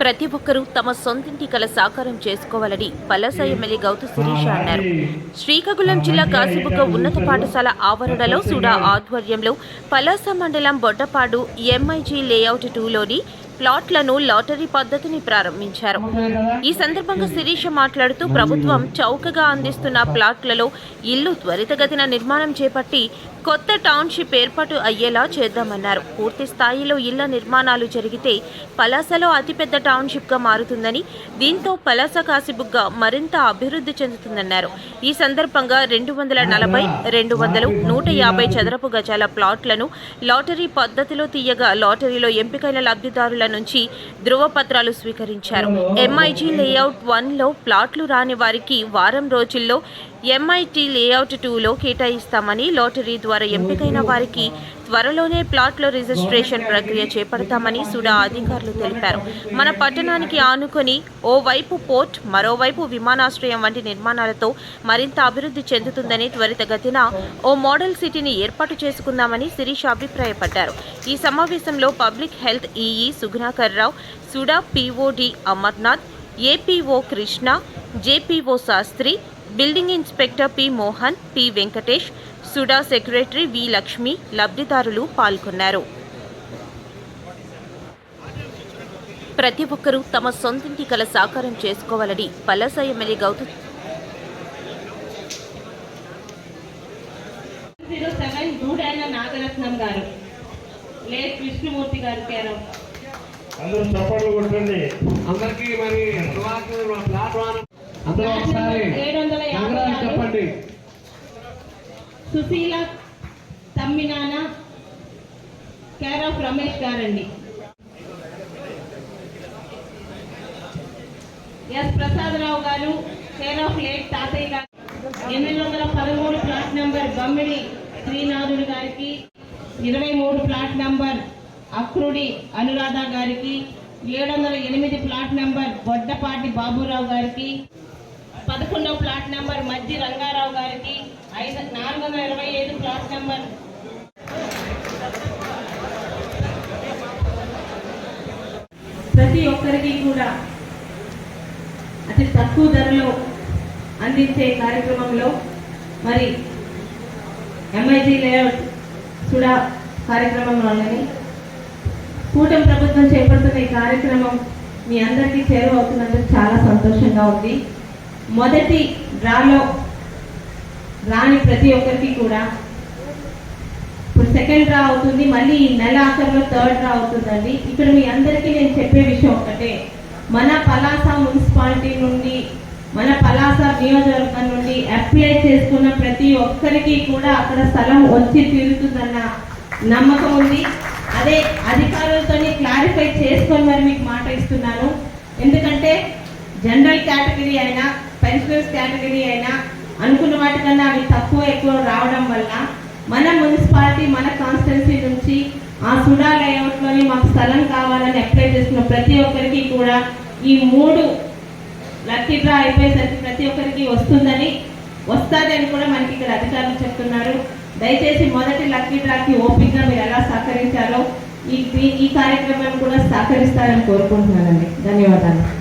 ప్రతి ఒక్కరూ తమ సొంతింటి కల సాకారం చేసుకోవాలని పలాస ఎమ్మెల్యే గౌతు శిరీష అన్నారు. శ్రీకాకుళం జిల్లా కాసిబుక్క ఉన్నత పాఠశాల ఆవరణలో సుడా ఆధ్వర్యంలో పలాస మండలం Boddapadu M I G layout టూలోని ప్లాట్లను లాటరీ పద్ధతిని ప్రారంభించారు. ఈ సందర్భంగా శిరీష మాట్లాడుతూ ప్రభుత్వం చౌకగా అందిస్తున్న ప్లాట్లలో ఇల్లు త్వరితగతిన నిర్మాణం చేపట్టి కొత్త టౌన్షిప్ ఏర్పాటు అయ్యేలా చేద్దామన్నారు. పూర్తి స్థాయిలో ఇళ్ళ నిర్మాణాలు జరిగితే పలాసలో అతిపెద్ద టౌన్షిప్గా మారుతుందని దీంతో పలాస కాసిబుగ్గా మరింత అభివృద్ధి చెందుతుందన్నారు. ఈ సందర్భంగా రెండు వందల నలభై రెండు వందలు నూట యాభై చదరపు గజాల ప్లాట్లను లాటరీ పద్ధతిలో తీయగా లాటరీలో ఎంపికైన లబ్ధిదారుల నుంచి ధృవపత్రాలు స్వీకరించారు. ఎంఐజీ లేఅవుట్ వన్లో ప్లాట్లు రాని వారికి వారం రోజుల్లో ఎంఐటి లేఅవుట్ టూలో కేటాయిస్తామని లాటరీ ద్వారా ఎంపికైన వారికి త్వరలోనే ప్లాట్ల రిజిస్ట్రేషన్ ప్రక్రియ చేపడతామని సుడా అధికారులు తెలిపారు. మన పట్టణానికి ఆనుకొని ఓవైపు పోర్ట్ మరోవైపు విమానాశ్రయం వంటి నిర్మాణాలతో మరింత అభివృద్ధి చెందుతుందని త్వరితగతిన ఓ మోడల్ సిటీని ఏర్పాటు చేసుకుందామని శిరీష్ అభిప్రాయపడ్డారు. ఈ సమావేశంలో public health E E Sugunakar Rao SUDA P O D Amarnath A P O Krishna J P O Shastri building inspector P Mohan P Venkatesh SUDA secretary V Lakshmi లబ్ధిదారులు పాల్గొన్నారు. ప్రతి ఒక్కరూ తమ సొంతింటి కల సాకారం చేసుకోవాలని పలాస ఎమ్మెల్యే గౌతు జీరో సెవెన్ గూడైన నాగరత్నం గారు లేట్ కృష్ణమూర్తి గారు పేరు. అందరూ చప్పట్లు కొట్టండి. అందరికీ మరి ప్లాట్ అందరూ ఒకసారి. చెప్పండి. సుశీల తమ్మినాన కేర్ ఆఫ్ రమేష్ గారండి. ఎస్ ప్రసాదరావు గారు కేర్ ఆఫ్ లేట్ తాతయ్య గారు. ఎనిమిది వందల పదమూడు ప్లాట్ నంబర్ బమ్మిడి శ్రీనాథుడు గారికి ఇరవై మూడు ప్లాట్ నంబర్ అక్రుడి అనురాధ గారికి ఏడు వందల ఎనిమిది ప్లాట్ నంబర్ బొడ్డపాటి బాబురావు గారికి పదకొండవ ప్లాట్ నెంబర్ మధ్య రంగారావు గారికి ఐదు నాలుగు వందల ఇరవై ఐదు ప్లాట్ నెంబర్. ప్రతి ఒక్కరికి కూడా అతి తక్కువ ధరలో అందించే కార్యక్రమంలో మరి ఎంఐజీ లేఅవుట్ కూడా కార్యక్రమంలోనని కూటమి ప్రభుత్వం చేపడుతున్న ఈ కార్యక్రమం మీ అందరికీ చేరువవుతున్నందుకు చాలా సంతోషంగా ఉంది. మొదటి డ్రాలో రాని ప్రతి ఒక్కరికి కూడా ఇప్పుడు సెకండ్ డ్రా అవుతుంది మళ్ళీ ఈ నెల ఆఖరిలో థర్డ్ డ్రా అవుతుందండి. ఇక్కడ మీ అందరికీ నేను చెప్పే విషయం ఒకటే మన పలాస మున్సిపాలిటీ నుండి మన పలాస నియోజకవర్గం నుండి అప్లై చేసుకున్న ప్రతి ఒక్కరికి కూడా అక్కడ స్థలం వచ్చి తీరుతుందన్న నమ్మకం ఉంది. అదే అధికారులతో క్లారిఫై చేసుకొని మరి మీకు మాట ఇస్తున్నాను. ఎందుకంటే జనరల్ కేటగిరీ అయినా కేటగిరీ అయినా అనుకున్న వాటికన్నా అవి తక్కువ ఎక్కువ రావడం వల్ల మన మున్సిపాలిటీ మన కాన్స్టిట్యున్సీ నుంచి ఆ సుడా లేఅవుట్లోని మాకు స్థలం కావాలని అప్లై చేస్తున్న ప్రతి ఒక్కరికి కూడా ఈ మూడు లక్కీ డ్రా అయిపోయేసరికి ప్రతి ఒక్కరికి వస్తుందని వస్తుందని కూడా మనకి ఇక్కడ అధికారులు చెప్తున్నారు. దయచేసి మొదటి లక్కీ డ్రాకి ఓపిక్గా మీరు ఎలా సహకరించారో ఈ ఈ కార్యక్రమం కూడా సహకరిస్తారని కోరుకుంటున్నానండి. ధన్యవాదాలు.